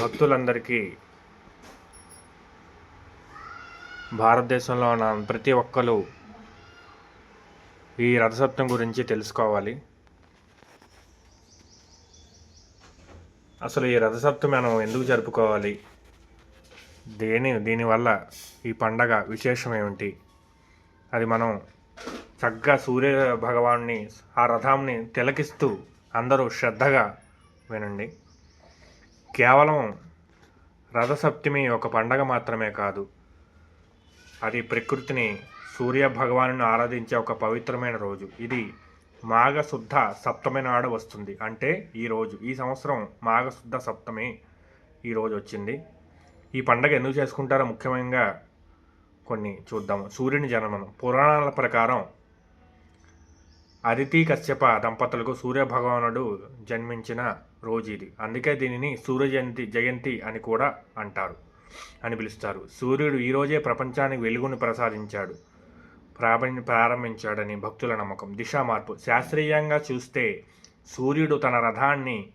భక్తులందరికీ భారతదేశంలో ఉన్న ప్రతి ఒక్కరు ఈ రథసప్తం గురించి తెలుసుకోవాలి. అసలు ఈ రథసప్తం మనం ఎందుకు జరుపుకోవాలి? దేని దీనివల్ల ఈ పండగ విశేషం ఏమిటి? అది మనం చక్కగా సూర్య భగవాన్ని ఆ రథాన్ని తిలకిస్తూ అందరూ శ్రద్ధగా వినండి. కేవలం రథసప్తమి ఒక పండగ మాత్రమే కాదు అది ప్రకృతిని సూర్య భగవాను ఆరాధించే ఒక పవిత్రమైన రోజు. ఇది మాఘశుద్ధ సప్తమి నాడు వస్తుంది. అంటే ఈ రోజు ఈ సంవత్సరం మాఘశుద్ధ సప్తమి ఈ రోజు వచ్చింది. ఈ పండగ ఎందుకు చేసుకుంటారో ముఖ్యంగా కొన్ని చూద్దాము. సూర్యుని జన్మనం పురాణాల ప్రకారం అదితి కశ్యప దంపతులకు సూర్య భగవానుడు జన్మించిన రోజు ఇది అందుకే దీనిని సూర్య జయంతి జయంతి అని కూడా అంటారు అని పిలుస్తారు. సూర్యుడు ఈరోజే ప్రపంచానికి వెలుగును ప్రసాదించాడు. ప్రారంభ ప్రారంభించాడని భక్తుల నమ్మకం. దిశా మార్పు శాస్త్రీయంగా చూస్తే సూర్యుడు తన రథాన్ని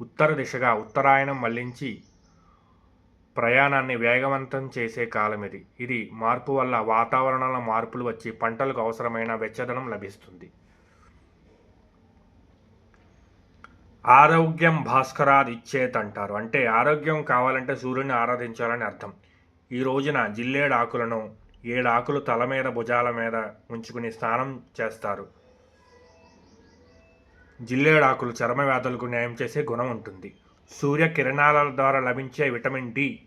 ఉత్తర దిశగా ఉత్తరాయణం మళ్ళించి ప్రయాణాన్ని వేగవంతం చేసే కాలం ఇది. ఇది మార్పు వల్ల వాతావరణంలో మార్పులు వచ్చి పంటలకు అవసరమైన వెచ్చదనం లభిస్తుంది. ఆరోగ్యం భాస్కరాద్ అంటారు అంటే ఆరోగ్యం కావాలంటే సూర్యుని ఆరాధించాలని అర్థం. ఈ రోజున జిల్లేడు ఆకులను తల మీద భుజాల మీద ఉంచుకుని స్నానం చేస్తారు. జిల్లేడు ఆకులు చర్మ వ్యాధులకు న్యాయం చేసే గుణం ఉంటుంది. సూర్య కిరణాల ద్వారా లభించే విటమిన్ డి.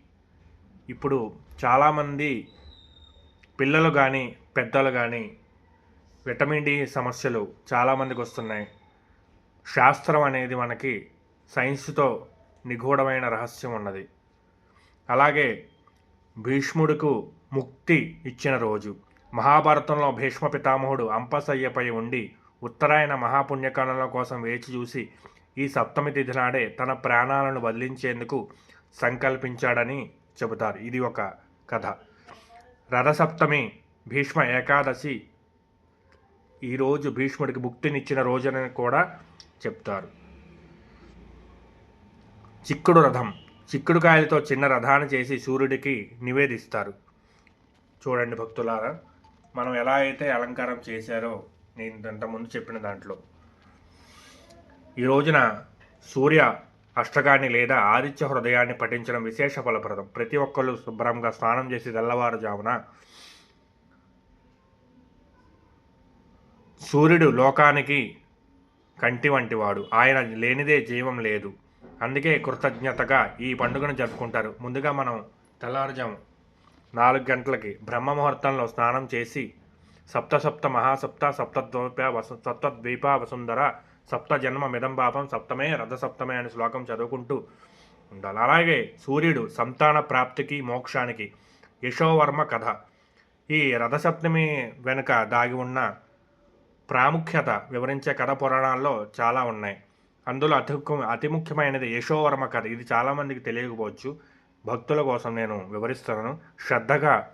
ఇప్పుడు చాలామంది పిల్లలు కానీ పెద్దలు కానీ విటమిన్ డి సమస్యలు చాలామందికి వస్తున్నాయి. శాస్త్రం అనేది మనకి సైన్స్తో నిగూఢమైన రహస్యం ఉన్నది. అలాగే భీష్ముడికు ముక్తి ఇచ్చిన రోజు మహాభారతంలో భీష్మ పితామహుడు అంపసయ్యపై ఉండి ఉత్తరాయణ మహాపుణ్యకాలంల కోసం వేచి చూసి ఈ సప్తమి తిథి నాడే తన ప్రాణాలను బదిలించేందుకు సంకల్పించాడని చెబుతారు. ఇది ఒక కథ. రథసప్తమి భీష్మ ఏకాదశి ఈరోజు భీష్ముడికి ముక్తినిచ్చిన రోజునని కూడా చెప్తారు. చిక్కుడు రథం చిక్కుడుకాయలతో చిన్న రథాన్ని చేసి సూర్యుడికి నివేదిస్తారు. చూడండి భక్తులారా మనం ఎలా అయితే అలంకారం చేశారో నేను ఇంతకుముందు చెప్పిన దాంట్లో. ఈ రోజున సూర్య అష్టకాన్ని లేదా ఆదిత్య హృదయాన్ని పఠించడం విశేష ఫలప్రదం. ప్రతి ఒక్కళ్ళు శుభ్రంగా స్నానం చేసి తెల్లవారుజామున సూర్యుడు లోకానికి కంటి వంటివాడు. ఆయన లేనిదే జీవం లేదు. అందుకే కృతజ్ఞతగా ఈ పండుగను జరుపుకుంటారు. ముందుగా మనం తెల్లవారుజాము నాలుగు గంటలకి బ్రహ్మ ముహూర్తంలో స్నానం చేసి సప్త సప్త మహాసప్త సప్తద్వీప వసు సప్తద్వీప వసుంధర సప్త జన్మ మిదం పాపం సప్తమే రథ సప్తమే అనే శ్లోకం చదువుకుంటూ ఉండాలి. అలాగే సూర్యుడు సంతాన ప్రాప్తికి మోక్షానికి యశోవర్మ కథ. ఈ రథసప్తమి వెనుక దాగి ఉన్న ప్రాముఖ్యత వివరించే కథ పురాణాల్లో చాలా ఉన్నాయి. అందులో అతి అతి ముఖ్యమైనది యశోవర్మ కథ. ఇది చాలామందికి తెలియకపోవచ్చు. భక్తుల కోసం నేను వివరిస్తున్నాను. శ్రద్ధగా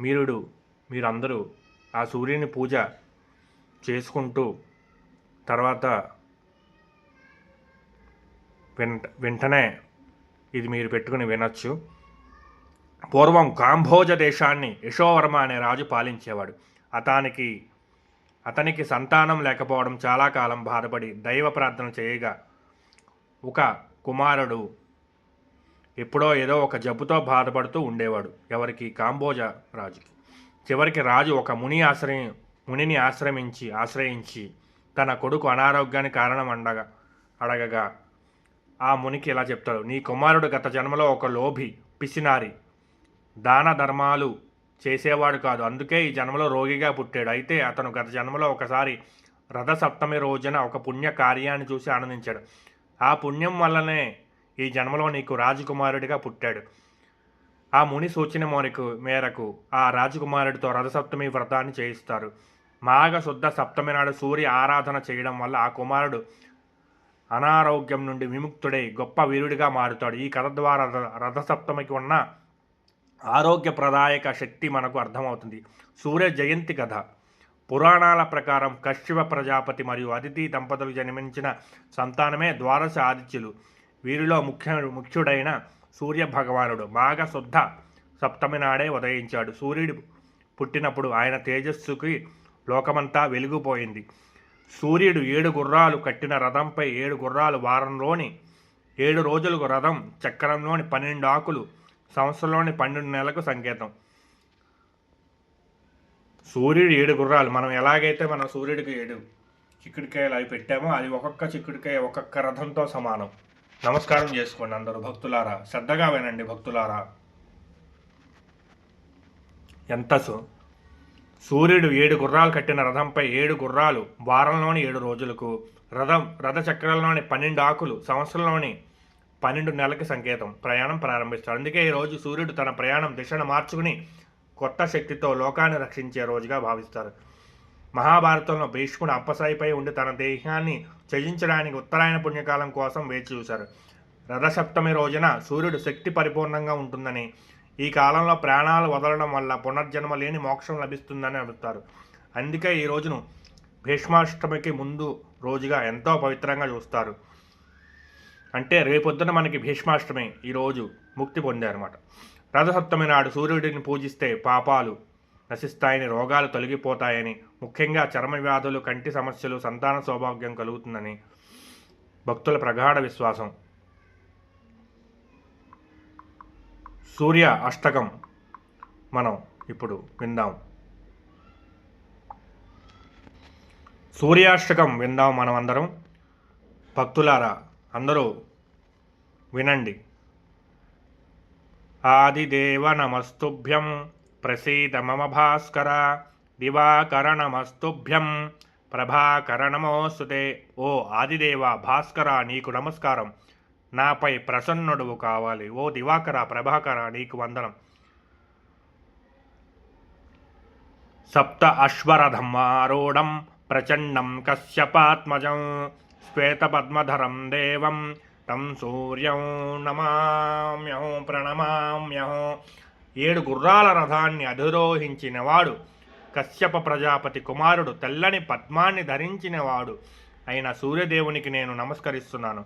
మీరుడు మీరందరూ ఆ సూర్యుని పూజ చేసుకుంటూ తర్వాత వెంట వెంటనే ఇది మీరు పెట్టుకుని వినొచ్చు. పూర్వం కాంభోజ దేశాన్ని యశోవర్మ అనే రాజు పాలించేవాడు. అతనికి అతనికి సంతానం లేకపోవడం చాలా కాలం బాధపడి దైవ ప్రార్థన చేయగా ఒక కుమారుడు ఎప్పుడో ఏదో ఒక జబ్బుతో బాధపడుతూ ఉండేవాడు. ఎవరికి? కాంబోజ రాజుకి. చివరికి రాజు ఒక ముని ఆశ్రయం మునిని ఆశ్రమించి ఆశ్రయించి తన కొడుకు అనారోగ్యానికి కారణం అండగా అడగగా ఆ మునికి ఇలా చెప్తాడు నీ కుమారుడు గత జన్మలో ఒక లోభి పిసినారి దాన ధర్మాలు చేసేవాడు కాదు. అందుకే ఈ జన్మలో రోగిగా పుట్టాడు. అయితే అతను గత జన్మలో ఒకసారి రథ సప్తమి రోజున ఒక పుణ్య కార్యాన్ని చూసి ఆనందించాడు. ఆ పుణ్యం వల్లనే ఈ జన్మలో నీకు రాజకుమారుడిగా పుట్టాడు. ఆ ముని సూచన మేరకు మేరకు ఆ రాజకుమారుడితో రథసప్తమి వ్రతాన్ని చేయిస్తారు. మాఘ శుద్ధ సప్తమి నాడు సూర్య ఆరాధన చేయడం వల్ల ఆ కుమారుడు అనారోగ్యం నుండి విముక్తుడై గొప్ప వీరుడిగా మారుతాడు. ఈ కథ ద్వారా రథ రథసప్తమికి ఉన్న ఆరోగ్యప్రదాయక శక్తి మనకు అర్థమవుతుంది. సూర్య జయంతి కథ. పురాణాల ప్రకారం కశ్యప ప్రజాపతి మరియు అతిథి దంపతులు జన్మించిన సంతానమే ద్వాదశ ఆదిత్యులు. వీరిలో ముఖ్య ముఖ్యుడైన సూర్య భగవానుడు. మాఘ శుద్ధ సప్తమి నాడే ఉదయించాడు. సూర్యుడు పుట్టినప్పుడు ఆయన తేజస్సుకి లోకమంతా వెలిగిపోయింది. సూర్యుడు ఏడు గుర్రాలు కట్టిన రథంపై ఏడు గుర్రాలు వారంలోని ఏడు రోజులకు రథం చక్రంలోని పన్నెండు ఆకులు సంవత్సరంలోని పన్నెండు నెలలకు సంకేతం. సూర్యుడు ఏడు గుర్రాలు. మనం ఎలాగైతే మనం సూర్యుడికి ఏడు చిక్కుడికాయలు అవి పెట్టామో అది ఒక్కొక్క చిక్కుడికాయ ఒక్కొక్క రథంతో సమానం. నమస్కారం చేసుకోండి అందరూ భక్తులారా. శ్రద్ధగా వినండి భక్తులారా. ఎంత సూర్యుడు ఏడు గుర్రాలు కట్టిన రథంపై ఏడు గుర్రాలు వారంలోని ఏడు రోజులకు రథం రథ చక్రంలోని పన్నెండు ఆకులు సంవత్సరంలోని పన్నెండు నెలలకి సంకేతం. ప్రయాణం ప్రారంభిస్తాడు అందుకే ఈ రోజు సూర్యుడు తన ప్రయాణం దిశను మార్చుకుని కొత్త శక్తితో లోకాన్ని రక్షించే రోజుగా భావిస్తారు. మహాభారతంలో భీష్ముడు అప్పసాయిపై ఉండి తన దేహాన్ని త్యజించడానికి ఉత్తరాయణ పుణ్యకాలం కోసం వేచి చూశారు. రథసప్తమి రోజున సూర్యుడు శక్తి పరిపూర్ణంగా ఉంటుందని ఈ కాలంలో ప్రాణాలు వదలడం వల్ల పునర్జన్మ లేని మోక్షం లభిస్తుందని అడుగుతారు అందుకే ఈ రోజును భీష్మాష్టమికి ముందు రోజుగా ఎంతో పవిత్రంగా చూస్తారు. అంటే రేపొద్దున మనకి భీష్మాష్టమి ఈరోజు ముక్తి పొందారన్నమాట. రథసప్తమి నాడు సూర్యుడిని పూజిస్తే పాపాలు నశిస్తాయని రోగాలు తొలగిపోతాయని ముఖ్యంగా చర్మ వ్యాధులు కంటి సమస్యలు సంతాన సౌభాగ్యం కలుగుతుందని భక్తుల ప్రగాఢ విశ్వాసం. సూర్య అష్టకం మనం ఇప్పుడు విందాం. సూర్యాష్టకం విందాం మనం అందరం. భక్తులారా అందరూ వినండి. ఆదిదేవ నమస్తుభ్యం ప్రసీద మమ భాస్కర దివాకర నమస్తుభ్యం ప్రభాకర నమోస్తుతే ఓ ఆదిదేవ భాస్కర నీకు నమస్కారం. నాపై ప్రసన్నుడువు కావాలి. ఓ దివాకర ప్రభాకర నీకు వందనం. సప్త అశ్వరథం ఆరూఢం ప్రచండం కశ్యపాత్మజం శ్వేతపద్మధరం దేవం. తం సూర్యం నమామ్యహం ప్రణమామ్యహం ఏడు గుర్రాల రథాన్ని అధిరోహించినవాడు. కశ్యప ప్రజాపతి కుమారుడు తెల్లని పద్మాన్ని ధరించినవాడు. అయిన సూర్యదేవునికి నేను నమస్కరిస్తున్నాను.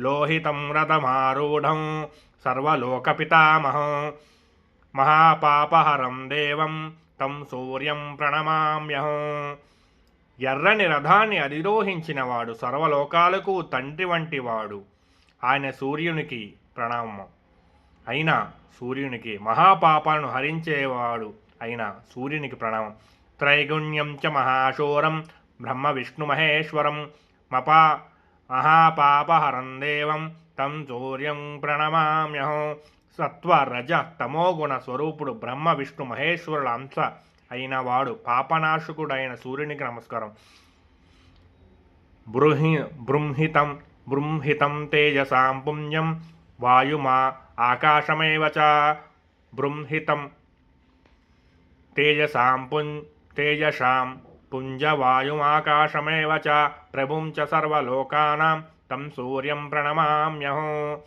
లోహితం రథమారూఢం సర్వలోకపితామహం. మహాపాపహరం దేవం. తం సూర్యం ప్రణమామ్యహం. ఎర్రని రథాన్ని అధిరోహించినవాడు సర్వలోకాలకు తండ్రి వంటి వాడు ఆయన సూర్యునికి ప్రణామం. అయినా సూర్యునికి మహాపాపాలను హరించేవాడు అయిన సూర్యునికి ప్రణామం. త్రైగుణ్యం చ మహాశూరం బ్రహ్మ విష్ణు మహేశ్వరం మపా మహాపాపహరం దేవం తం సూర్యం ప్రణమామ్యహం. సత్వ రజ తమోగుణ స్వరూపుడు బ్రహ్మ విష్ణు మహేశ్వరుల అంశ అయిన వాడు పాపనాశకుడైన సూర్యునికి నమస్కారం. బృహి బృంహితం బృంహితం తేజసాం పుణ్యం వాయుమా ఆకాశమేవ చ బృంహితం తేజసాం పుం తేజసాం పుంజవాయుమాకాశమేవ చ ప్రభుం చ సర్వలోకానాం తం సూర్యం ప్రణమామ్యహో.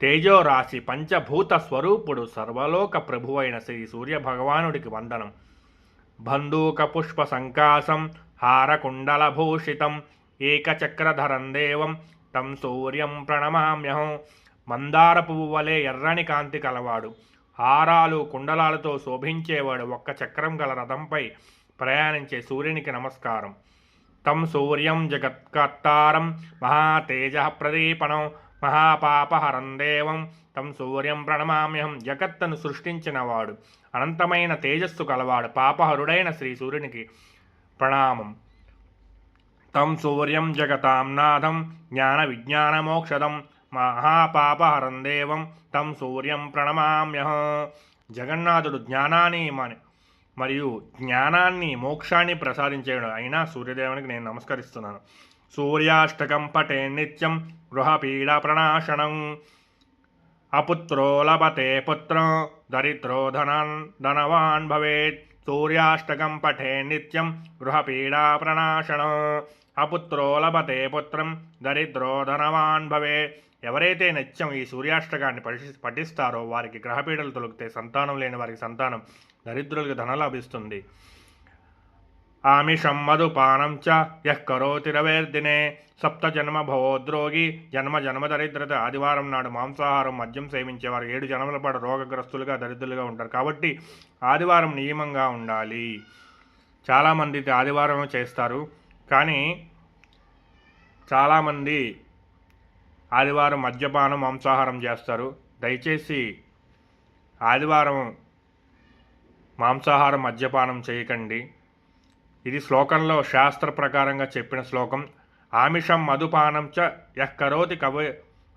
తేజోరాశి పంచభూత స్వరూపుడు సర్వలోక ప్రభువైన శ్రీ సూర్య భగవానుడికి వందనం. బంధూక పుష్ప సంకాసం హారకుండలభూషితం ఏకచక్రధరం దేవం తం సూర్యం ప్రణమామ్యహం. మందార పువ్వు వలె ఎర్రని కాంతి కలవాడు. హారాలు కుండలాలతో శోభించేవాడు ఒక్క చక్రం గల రథంపై ప్రయాణించే సూర్యునికి నమస్కారం. తం సూర్యం జగత్కర్తారం మహాతేజ ప్రదీపణం మహాపాపహరం దేవం. తం సూర్యం ప్రణమామ్యహం. జగత్తను సృష్టించినవాడు. అనంతమైన తేజస్సు కలవాడు. పాపహరుడైన శ్రీ సూర్యునికి ప్రణామం. తం సూర్యం జగతాం నాథం. జ్ఞాన విజ్ఞానమోక్షదం మహాపాపహరం దేవం. తం సూర్యం ప్రణమామ్యహం. జగన్నాథుడు జ్ఞానాన్ని మరియు జ్ఞానాన్ని మోక్షాన్ని ప్రసాదించేడు అయినా సూర్యదేవునికి నేను నమస్కరిస్తున్నాను. సూర్యాష్టకం పటే నిత్యం గృహపీడ ప్రణాశనం అపుత్రో లభతే పుత్రం దరిద్రో ధనాన్ ధనవాన్ భవేత్. సూర్యాష్టకం పఠే నిత్యం గృహపీడా ప్రణాశనం అపుత్రో లభతే పుత్రం దరిద్రో ధనవాన్ భవే ఎవరైతే నిత్యం ఈ సూర్యాష్టకాన్ని పఠి పఠిస్తారో వారికి గ్రహపీడలు తొలగితే సంతానం లేని వారికి సంతానం దరిద్రులకు ధనం లభిస్తుంది. ఆమిషం మధుపానం చ యః కరోతి రవేర్దినే సప్త జన్మ భవోద్రోగి జన్మ జన్మ దరిద్రత ఆదివారం నాడు మాంసాహారం మద్యం సేవించేవారు ఏడు జన్మల పాటు రోగగ్రస్తులుగా దరిద్రులుగా ఉంటారు. కాబట్టి ఆదివారం నియమంగా ఉండాలి. చాలామంది ఆదివారం చేస్తారు. కానీ చాలామంది ఆదివారం మద్యపానం మాంసాహారం చేస్తారు. దయచేసి ఆదివారం మాంసాహారం మద్యపానం చేయకండి. ఇది శ్లోకంలో శాస్త్ర ప్రకారంగా చెప్పిన శ్లోకం. ఆమిషం మధుపానం చ యః కరోతి కవ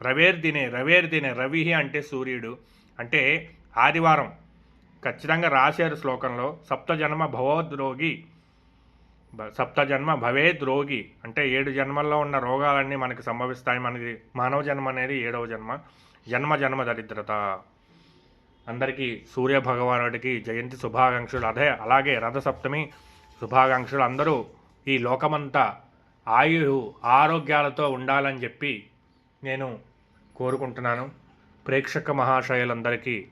రవేర్దినే రవేర్దినే రవి అంటే సూర్యుడు. అంటే ఆదివారం. ఖచ్చితంగా రాశారు శ్లోకంలో సప్తజన్మ భవోద్రోగి సప్తజన్మ భవేద్ రోగి. అంటే ఏడు జన్మల్లో ఉన్న రోగాలన్నీ మనకి సంభవిస్తాయి. మనకి మానవ జన్మ అనేది ఏడవ జన్మ. జన్మ జన్మ దరిద్రత. అందరికీ సూర్య భగవానుడికి జయంతి శుభాకాంక్షలు. అదే అలాగే రథసప్తమి. శుభాకాంక్షలు అందరూ ఈ లోకమంతా ఆయు ఆరోగ్యాలతో ఉండాలని చెప్పి నేను కోరుకుంటున్నాను. ప్రేక్షక మహాశయులందరికీ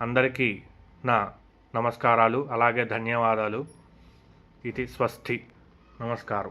అందరికీ నా నమస్కారాలు అలాగే ధన్యవాదాలు. ఇది స్వస్తి. నమస్కారం.